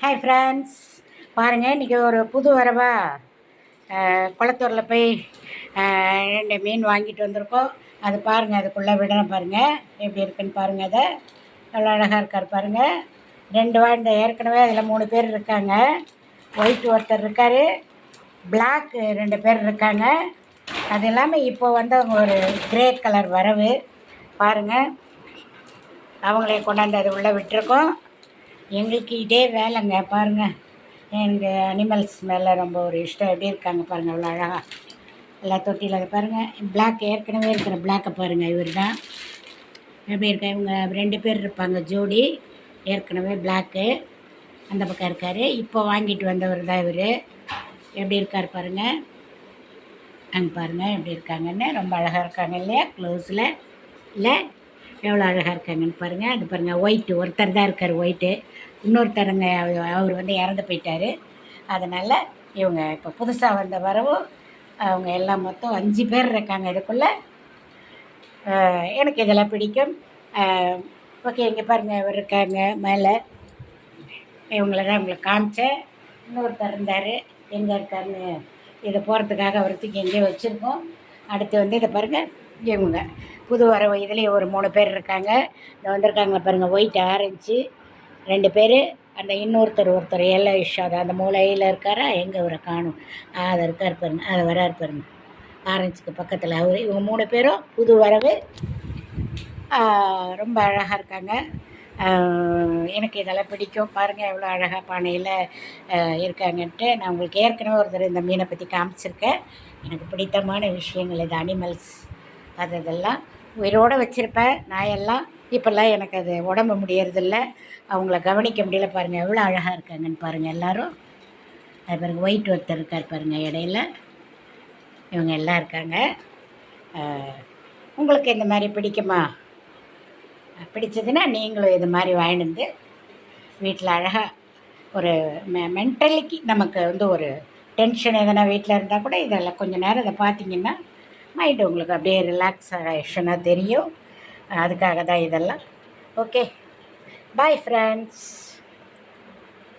Hi friends பாருங்கள் இன்றைக்கி ஒரு புது வரவா குளத்தூரில் போய் ரெண்டு மீன் வாங்கிட்டு வந்திருக்கோம். அது பாருங்கள் அதுக்குள்ளே விடணும் பாருங்கள் எப்படி இருக்குன்னு பாருங்கள் அதை. எவ்வளோ அழகாக இருக்கார் பாருங்கள் ரெண்டு வாழ்ந்த ஏற்கனவே அதில் மூணு பேர் இருக்காங்க. ஒயிட் ஒருத்தர் இருக்கார். பிளாக் ரெண்டு பேர் இருக்காங்க. அது இல்லாமல் இப்போ வந்தவங்க ஒரு கிரே கலர் வரவு. பாருங்கள் அவங்களே கொண்டாந்து அது உள்ளே விட்டுருக்கோம். எங்களுக்கு இதே வேலைங்க பாருங்கள் எனக்கு அனிமல்ஸ் மேலே ரொம்ப ஒரு இஷ்டம். எப்படி இருக்காங்க பாருங்கள் அவ்வளோ அழகாக எல்லா தொட்டியில் அதை பாருங்கள் பிளாக் ஏற்கனவே இருக்கிற பிளாக்கை பாருங்கள் இவர் தான் எப்படி இருக்கா இவங்க ரெண்டு பேர் இருப்பாங்க ஜோடி. ஏற்கனவே பிளாக்கு அந்த பக்கம் இருக்கார். இப்போ வாங்கிட்டு வந்தவர் தான் இவர். எப்படி இருக்கார் பாருங்கள் அங்கே பாருங்கள் எப்படி இருக்காங்கன்னு. ரொம்ப அழகாக இருக்காங்க இல்லையா? க்ளோஸில் இல்லை? எவ்வளோ அழகாக இருக்காங்கன்னு பாருங்கள் அது பாருங்கள் ஒயிட்டு ஒருத்தர் தான் இருக்கார் ஒயிட்டு இன்னொருத்தருங்க அவர் வந்து இறந்து போயிட்டார். அதனால் இவங்க இப்போ புதுசாக வந்த வரவும் அவங்க எல்லாம் மொத்தம் அஞ்சு பேர் இருக்காங்க இதுக்குள்ளே. எனக்கு இதெல்லாம் பிடிக்கும். ஓகே இங்கே பாருங்கள் இவர் இருக்காங்க மேலே. இவங்கள தான் உங்களுக்கு காமிச்சேன். இன்னொருத்தர் இருந்தார் எங்கே இருக்காருன்னு இதை போகிறதுக்காக அவருக்கு எங்கேயோ வச்சுருக்கோம். அடுத்து வந்து இதை பாருங்கள் இவங்க. புது வரவு இதுலேயே ஒரு மூணு பேர் இருக்காங்க. இந்த வந்திருக்காங்க பாருங்கள் ஒயிட் ஆரஞ்சு ரெண்டு பேர். அந்த இன்னொருத்தர் ஒருத்தர் எல்லோ அது அந்த மூலையில் இருக்காரா? எங்கே அவரை காணும்? அதை இருக்கார் பாருங்க அதை வராரு பாருங்க. ஆரஞ்சுக்கு பக்கத்தில் அவர் இவங்க மூணு பேரும் புது வரவு ரொம்ப அழகாக இருக்காங்க. எனக்கு இதெல்லாம் பிடிக்கும். பாருங்கள் எவ்வளோ அழகாக பானையில் இருக்காங்கன்ட்டு நான் உங்களுக்கு ஏற்கனவே ஒருத்தர் இந்த மீனை பற்றி காமிச்சிருக்கேன். எனக்கு பிடித்தமான விஷயங்கள் இது அனிமல்ஸ் அது இதெல்லாம் உயிரோடு வச்சுருப்பேன். நான் எல்லாம் இப்போல்லாம் எனக்கு அது உடம்பு முடியறதில்ல. அவங்கள கவனிக்க முடியல. பாருங்கள் எவ்வளோ அழகாக இருக்காங்கன்னு பாருங்கள் எல்லோரும். அது பாருங்கள் ஒயிட் ஒருத்தர் இருக்கார் பாருங்கள் இடையில. இவங்க எல்லாம் இருக்காங்க. உங்களுக்கு இந்த மாதிரி பிடிக்குமா? பிடிச்சதுன்னா நீங்களும் இது மாதிரி வாங்கிட்டு வந்து வீட்டில் அழகாக ஒரு மெ மென்டலிக்கு நமக்கு வந்து ஒரு டென்ஷன் எதனா வீட்டில் இருந்தால் கூட இதெல்லாம் கொஞ்சம் நேரம் இதை பார்த்தீங்கன்னா மைண்டு உங்களுக்கு அப்படியே ரிலாக்ஸேஷனாக தெரியும். அதுக்காக தான் இதெல்லாம். Okay bye friends